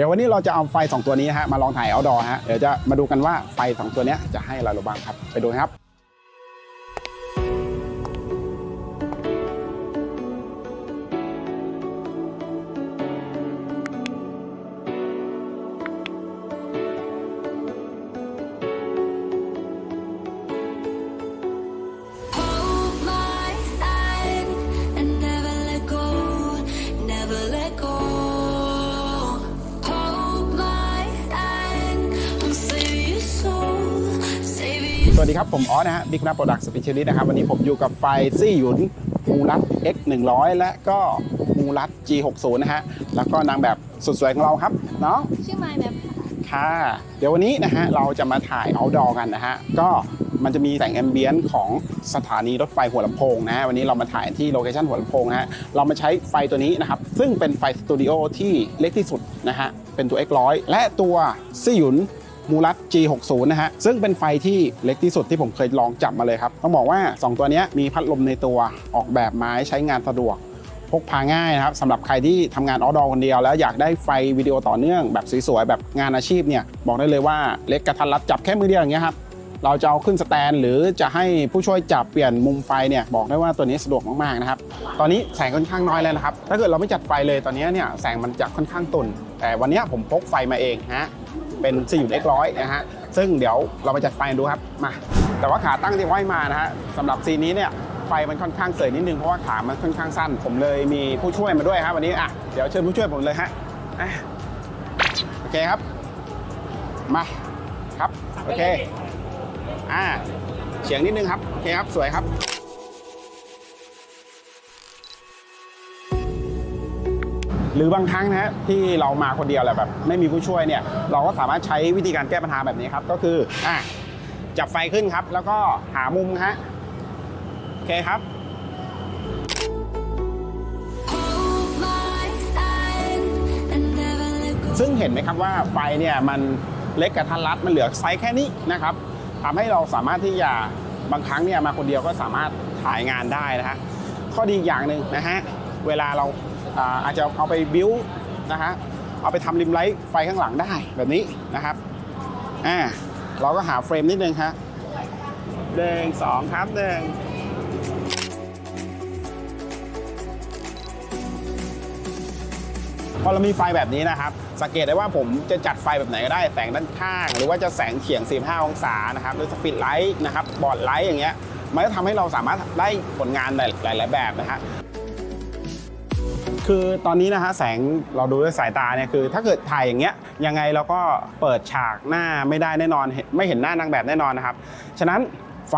ดี๋ยววันนี้เราจะเอาไฟ 2 ตัวนี้ฮะมาลองถ่ายเอาดอฮะเดี๋ยวจะมาดูกันว่าไฟ 2 ตัวนี้จะให้อะไรเราบ้างครับไปดูครับ ครับ ผมออสนะฮะบิ๊กนับโปรดักต์สเปเชียลิสต์นะครับ วันนี้ผมอยู่กับไฟซี่หยุนมูรัต X 100และก็มูรัต G 6 0นะฮะแล้วก็นางแบบสุดสวยของเราครับเนาะชื่อไมล์แมปค่ะค่ะ เดี๋ยววันนี้นะฮะเราจะมาถ่ายเอาดอกันนะฮะก็มันจะมีแสงแอมเบียนต์ของสถานีรถไฟหัวลำโพงนะฮะวันนี้เรามาถ่ายที่โลเคชั่นหัวลำโพงนะฮะเรามาใช้ไฟตัวนี้นะครับ ซึ่งเป็นไฟสตูดิโอที่เล็กที่สุดนะฮะเป็นตัว X100 และตัวซี่หยุน มูรัต G60 นะฮะ ซึ่งเป็นไฟที่เล็กที่สุดที่ผมเคยลองจับมาเลยครับ ต้องบอกว่า 2 ตัวนี้มีพัดลมในตัวออกแบบไม้ใช้งานสะดวกพกพาง่ายนะครับสำหรับใครที่ทำงานออดอคนเดียว แล้วอยากได้ไฟวิดีโอต่อเนื่องแบบสวยๆแบบงานอาชีพเนี่ยบอกได้เลยว่าเล็กกระทันรัดจับแค่มือเดียวอย่างเงี้ยครับเราจะเอาขึ้นสแตน หรือจะให้ผู้ช่วยจับเปลี่ยนมุมไฟเนี่ยบอกได้ว่าตัวนี้สะดวกมากๆนะครับ ตอนนี้แสงค่อนข้างน้อยแล้วนะครับ ถ้าเกิดเราไม่จัดไฟเลยตอนนี้เนี่ยแสงมันจะค่อนข้างตุน แต่วันนี้ผมพกไฟมาเองฮะเป็นซีอยู่เอ็กร้อยนะฮะซึ่งเดี๋ยวเราไปจัดไฟดูครับมาแต่ว่าขาตั้งที่ไว้มานะฮะสำหรับซีนนี้เนี่ยไฟมันค่อนข้างเสยนิดนึงเพราะว่าขามันค่อนข้างสั้น ผมเลยมีผู้ช่วยมาด้วยครับวันนี้อะเดี๋ยวเชิญผู้ช่วยผมเลยฮะอะโอเคครับมาครับโอเคอ่าเฉียงนิดนึงครับโอเคครับสวยครับ หรือบางครั้งนะฮะที่เรามาคนเดียวแหละแบบไม่มีผู้ช่วยเนี่ยเราก็สามารถใช้วิธีการแก้ปัญหาแบบนี้ครับ ก็คืออะจับไฟขึ้นครับ แล้วก็หามุมฮะโอเคครับซึ่งเห็นไหมครับว่าไฟเนี่ยมันเล็กกระทันรัดมันเหลือไซส์แค่นี้นะครับทำให้เราสามารถที่จะบางครั้งเนี่ยมาคนเดียวก็สามารถถ่ายงานได้นะฮะข้อดีอีกอย่างหนึ่งนะฮะเวลาเรา อาจจะเอาไปบิ้วนะฮะเอาไปทำริมไลท์ไฟข้างหลังได้แบบนี้นะครับอ่าเราก็หาเฟรมนิดนึงฮะหนึ่งสองครับหนึ่งพอเรามีไฟแบบนี้นะครับ สังเกตได้ว่าผมจะจัดไฟแบบไหนก็ได้ แสงด้านข้าง หรือว่าจะแสงเฉียง 45 องศานะครับ หรือสปีดไลท์นะครับ บอร์ดไลท์อย่างเงี้ย มันก็ทำให้เราสามารถได้ผลงานหลาย ๆ แบบนะฮะ คือตอนนี้นะฮะแสงเราดูด้วยสายตาเนี่ยคือ ถ้าเกิดถ่ายอย่างเงี้ยยังไงเราก็เปิดฉากหน้าไม่ได้แน่นอนเห็นไม่เห็นหน้านางแบบแน่นอนนะครับ ฉะนั้นไฟ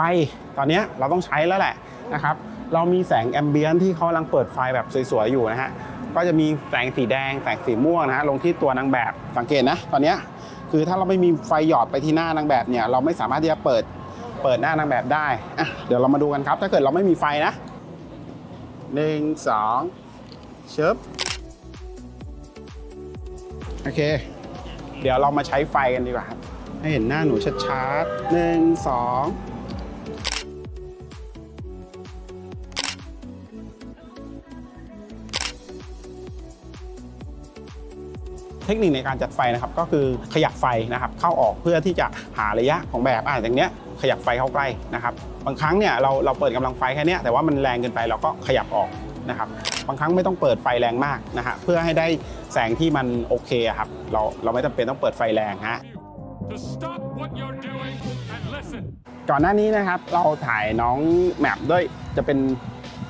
ตอนนี้เราต้องใช้แล้วแหละนะครับเรามีแสงแอมเบียนที่เขากำลังเปิดไฟแบบสวยๆอยู่นะฮะก็จะมีแสงสีแดงแสงสีม่วงนะฮะลงที่ตัวนางแบบสังเกตนะตอนนี้คือถ้าเราไม่มีไฟหยอดไปที่หน้านางแบบเนี่ยเราไม่สามารถที่จะเปิดเปิดหน้านางแบบได้อะเดี๋ยวเรามาดูกันครับ ถ้าเกิดเราไม่มีไฟนะหนึ่งสอง เชิบโอเค เดี๋ยวเรามาใช้ไฟกันดีกว่าครับ ให้เห็นหน้าหนูชัดๆหนึ่งสองเทคนิคในการจัดไฟนะครับก็คือขยับไฟนะครับเข้าออกเพื่อที่จะหาระยะของแบบอ่าอย่างเนี้ยขยับไฟเข้าใกล้นะครับบางครั้งเนี่ยเราเราเปิดกำลังไฟแค่เนี้ยแต่ว่ามันแรงเกินไปเราก็ขยับออก นะครับบางครั้งไม่ต้องเปิดไฟแรงมากนะฮะเพื่อให้ได้แสงที่มันโอเคอะครับเราเราไม่จำเป็นต้องเปิดไฟแรงฮะ to stop what you're doing and listen. ก่อนหน้านี้นะครับเราถ่ายน้องแมปด้วยจะเป็น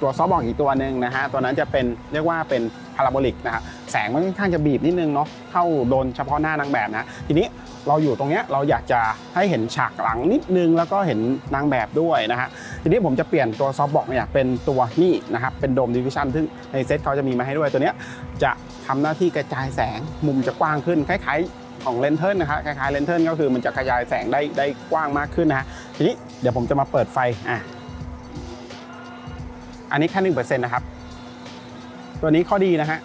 ตัวซอฟต์บอร์ดอีกตัวหนึ่งนะฮะตัวนั้นจะเป็นเรียกว่าเป็นพาราโบลิกนะฮะแสงมันค่อนข้างจะบีบนิดนึงเนาะเข้าโดนเฉพาะหน้านางแบบนะทีนี้เราอยู่ตรงเนี้ยเราอยากจะให้เห็นฉากหลังนิดนึง แล้วก็เห็นนางแบบด้วยนะฮะ ทีนี้ผมจะเปลี่ยนตัวซอฟต์บอร์เนี่ยเป็นตัวนี่นะครับเป็นโดมดิวิชั่นซึ่งในเซ็ตเขาจะมีมาให้ด้วยตัวเนี้ยจะทำหน้าที่กระจายแสงมุมจะกว้างขึ้นคล้ายๆของเลนเทิร์นนะครับคล้ายๆเลนเทิร์นก็คือมันจะกระจายแสงได้ได้กว้างมากขึ้นนะฮะทีนี้เดี๋ยวผมจะมาเปิดไฟอะอันนี้แค่หนึ่งเปอร์เซ็นต์นะครับตัวนี้ข้อดีนะฮะ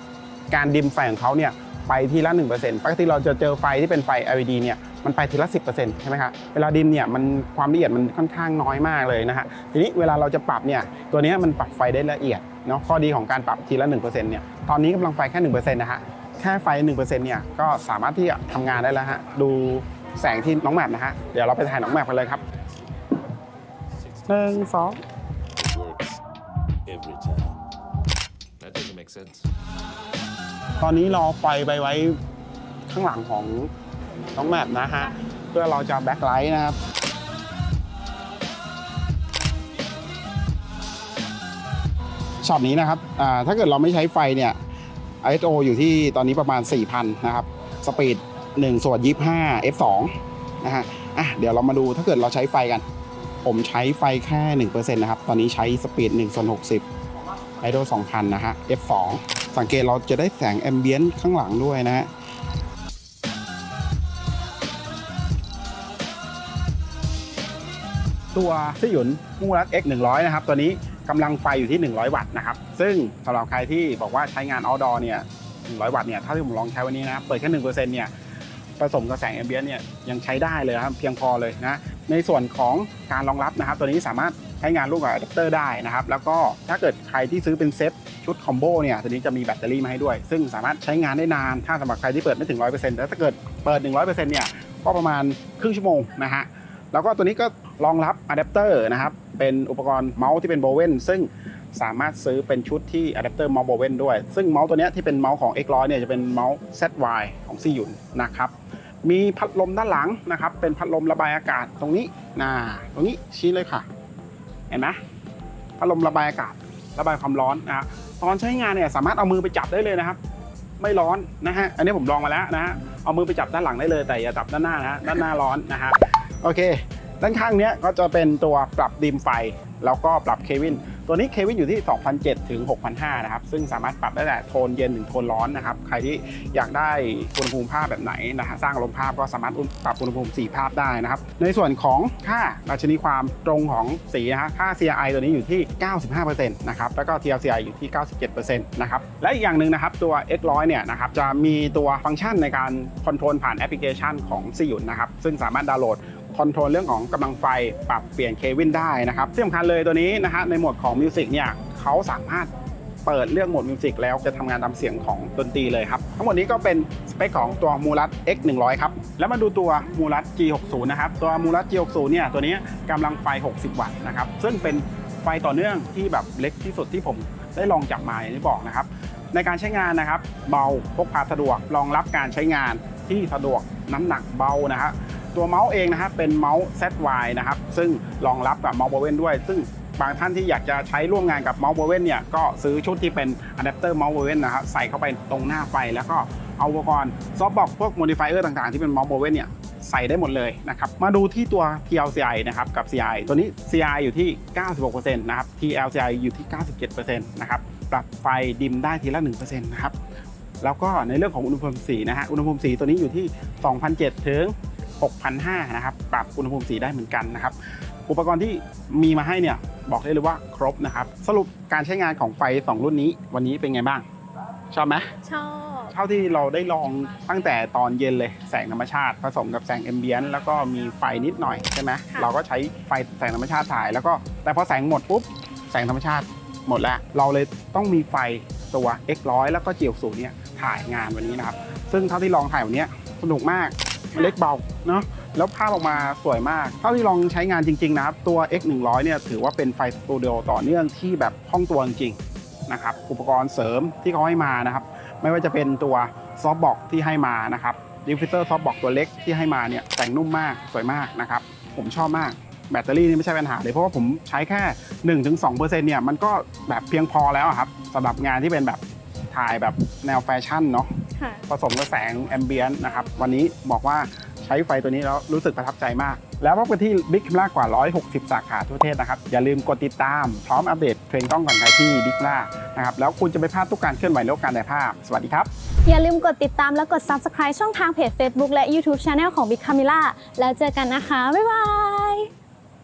การดิมไฟของเขาเนี่ยไปทีละ1%ปกติเราจะเจอไฟที่เป็นไฟ LED เนี่ย มันไปทีละ 10%ใช่ไหมครับเวลาดิมเนี่ยมันความละเอียดมันค่อนข้างน้อยมากเลยนะฮะทีนี้เวลาเราจะปรับเนี่ยตัวเนี้ยมันปรับไฟได้ละเอียดเนาะข้อดีของการปรับทีละ1%เนี่ยตอนนี้กำลังไฟแค่1%นะฮะแค่ไฟ 1%เนี่ยก็สามารถที่จะทำงานได้แล้วฮะดูแสงที่น้องแมปนะฮะเดี๋ยวเราไปถ่ายน้องแมปกันเลยครับหนึ่งสอง works every time. That doesn't make sense. ตอนนี้เราไฟไปไว้ข้างหลังของ น้องแมปนะฮะ เพื่อเราจะแบ็คไลท์นะครับช็อตนี้นะครับถ้าเกิดเราไม่ใช้ไฟเนี่ย ISO อยู่ที่ตอนนี้ประมาณ 4,000 นะครับ สปีด 1 ส่วน 25 f2 นะฮะอะเดี๋ยวเรามาดูถ้าเกิดเราใช้ไฟกัน ผมใช้ไฟแค่ 1%นะครับ ตอนนี้ใช้สปีด 1 ส่วน 60 ISO 2,000 นะฮะ f2 สังเกตเราจะได้แสงแอมเบียนต์ข้างหลังด้วยนะฮะ ตัวซี่หยุนมูรัต X 100นะครับตัวนี้กำลังไฟอยู่ที่ 100 วัตต์นะครับซึ่งสำหรับใครที่บอกว่าใช้งาน outdoor เนี่ย100 วัตต์เนี่ยถ้าที่ผมลองใช้วันนี้นะเปิดแค่1%เนี่ยผสมกับแสงแอมเบียนเนี่ยยังใช้ได้เลยครับเพียงพอเลยนะในส่วนของการรองรับนะครับ ตัวนี้สามารถใช้งานร่วมกับอะแดปเตอร์ได้นะครับ แล้วก็ถ้าเกิดใครที่ซื้อเป็นเซ็ตชุดคอมโบเนี่ยตัวนี้จะมีแบตเตอรี่มาให้ด้วย ซึ่งสามารถใช้งานได้นาน ถ้าสำหรับใครที่เปิดไม่ถึง 100%แต่ถ้าเกิดเปิด 100%เนี่ยก็ประมาณครึ่งชั่วโมงนะฮะแล้วก็ตัวนี้ก็ รองรับอะแดปเตอร์นะครับ เป็นอุปกรณ์เมาส์ที่เป็นโบเวนซึ่งสามารถซื้อเป็นชุดที่อะแดปเตอร์เมาส์โบเวนด้วย ซึ่งเมาส์ตัวนี้ที่เป็นเมาส์ของ X100 เนี่ยจะเป็นเมาส์ ZY ของซียุนนะครับมีพัดลมด้านหลังนะครับ เป็นพัดลมระบายอากาศตรงนี้นะตรงนี้ชี้เลยค่ะ เห็นไหมพัดลมระบายอากาศ ระบายความร้อนนะฮะตอนใช้งานเนี่ยสามารถเอามือไปจับได้เลยนะครับ ไม่ร้อนนะฮะอันนี้ผมลองมาแล้วนะฮะเอามือไปจับด้านหลังได้เลยแต่อย่าจับด้านหน้านะฮะด้านหน้าร้อนนะฮะโอเค ด้านข้างเนี้ยก็จะเป็นตัวปรับดิมไฟ แล้วก็ปรับเควิน ตัวนี้เควินอยู่ที่ 2,007ถึง6,005นะครับ ซึ่งสามารถปรับได้แต่โทนเย็นถึงโทนร้อนนะครับ ใครที่อยากได้อุณหภูมิภาพแบบไหนนะฮะ สร้างอารมภาพก็สามารถปรับอุณหภูมิสีภาพได้นะครับ ในส่วนของค่าดัชนีความตรงของสีนะฮะ ค่า CRI ตัวนี้อยู่ที่ 95%นะครับ แล้วก็ TLCI อยู่ที่ 97%นะครับ และอีกอย่างหนึ่งนะครับตัว X100 เนี่ยนะครับ จะมีตัวฟังก์ชันในการคอนโทรลผ่านแอปพลิเคชันของซียุนนะครับ ซึ่งสามารถดาวน์โหลด คอนโทรลเรื่องของกำลังไฟปรับเปลี่ยนเควินได้นะครับที่สำคัญเลยตัวนี้นะฮะในโหมดของมิวสิกเนี่ยเขาสามารถเปิดเลือกโหมดมิวสิกแล้วจะทำงานตามเสียงของดนตรีเลยครับ ทั้งหมดนี้ก็เป็นสเปคของตัวมูรัต X 100 ครับ แล้วมาดูตัวมูรัต G 6 0 นะครับ ตัวมูรัต G 6 0 เนี่ยตัวนี้กำลังไฟ 60 วัตต์นะครับ ซึ่งเป็นไฟต่อเนื่องที่แบบเล็กที่สุดที่ผมได้ลองจับมาอย่างที่บอกนะครับ ในการใช้งานนะครับ เบาพกพาสะดวกรองรับการใช้งานที่สะดวกน้ำหนักเบานะฮะ ตัวเมาส์เองนะครับเป็นเมาส์ ZY นะครับซึ่งรองรับกับเมาส์โบเวนด้วย ซึ่งบางท่านที่อยากจะใช้ร่วมงานกับเมาส์โบเวนเนี่ยก็ซื้อชุดที่เป็นอะแดปเตอร์เมาส์โบเวนนะครับใส่เข้าไปตรงหน้าไฟแล้วก็เอาอุปกรณ์ซอฟต์บอกพวกโมดิฟายเออร์ต่างๆที่เป็นเมาส์โบเวนเนี่ยใส่ได้หมดเลยนะครับ มาดูที่ตัว TLCI นะครับกับ CI ตัวนี้ CI อยู่ที่ 96%นะครับ TLCI อยู่ที่ 97%นะครับ ปรับไฟดิมได้ทีละ 1%นะครับ แล้วก็ในเรื่องของอุณหภูมิสีนะฮะ อุณหภูมิสีตัวนี้อยู่ที่ 2,007ถึง 6,005นะครับปรับอุณหภูมิสีได้เหมือนกันนะครับอุปกรณ์ที่มีมาให้เนี่ยบอกได้เลยว่าครบนะครับ สรุปการใช้งานของไฟ 2 รุ่นนี้ วันนี้เป็นไงบ้าง ชอบไหมชอบเท่าที่เราได้ลองตั้งแต่ตอนเย็นเลยแสงธรรมชาติ ผสมกับแสงแอมเบียนต์แล้วก็มีไฟนิดหน่อยใช่ไหมเราก็ใช้ไฟแสงธรรมชาติถ่าย แล้วก็แต่พอแสงหมดปุ๊บแสงธรรมชาติหมดแล้วเราเลยต้องมีไฟตัว X100 แล้วก็เจียวสูเนี่ยถ่ายงานวันนี้นะครับซึ่งเท่าที่ลองถ่ายวันเนี้ยสนุกมาก เล็กเบาเนาะแล้วภาพออกมาสวยมาก เท่าที่ลองใช้งานจริง ๆ นะครับ ตัว X 1 0 0เนี่ยถือว่าเป็นไฟสตูดิโอต่อเนื่องที่แบบคล่องตัวจริงๆนะครับอุปกรณ์เสริมที่เขาให้มานะครับ ไม่ว่าจะเป็นตัวซอฟต์บ็อกที่ให้มานะครับดิฟฟิเซอร์ซอฟต์บ็อกตัวเล็กที่ให้มาเนี่ยแต่งนุ่มมากสวยมากนะครับ ผมชอบมากแบตเตอรี่นี่ไม่ใช่ปัญหาเลย เพราะว่าผมใช้แค่ 1-2%เนี่ยมันก็แบบเพียงพอแล้วครับสำหรับงานที่เป็นแบบถ่ายแบบแนวแฟชั่นเนาะ ค่ะ ผสมกับแสงแอมเบียนต์นะครับ วันนี้บอกว่าใช้ไฟตัวนี้แล้วรู้สึกประทับใจมาก แล้วพบกันที่ Big Camera กว่า 160 สาขาทั่วประเทศนะครับ อย่าลืมกดติดตาม พร้อมอัปเดตเทรนด์กล้องก่อนใครที่ Big Camera นะครับ แล้วคุณจะไม่พลาดทุกการเคลื่อนไหวและการถ่ายภาพ สวัสดีครับ อย่าลืมกดติดตามและกด subscribe ช่องทางเพจ Facebook และ YouTube Channel ของ Big Camera แล้วเจอกันนะคะ บ๊ายบาย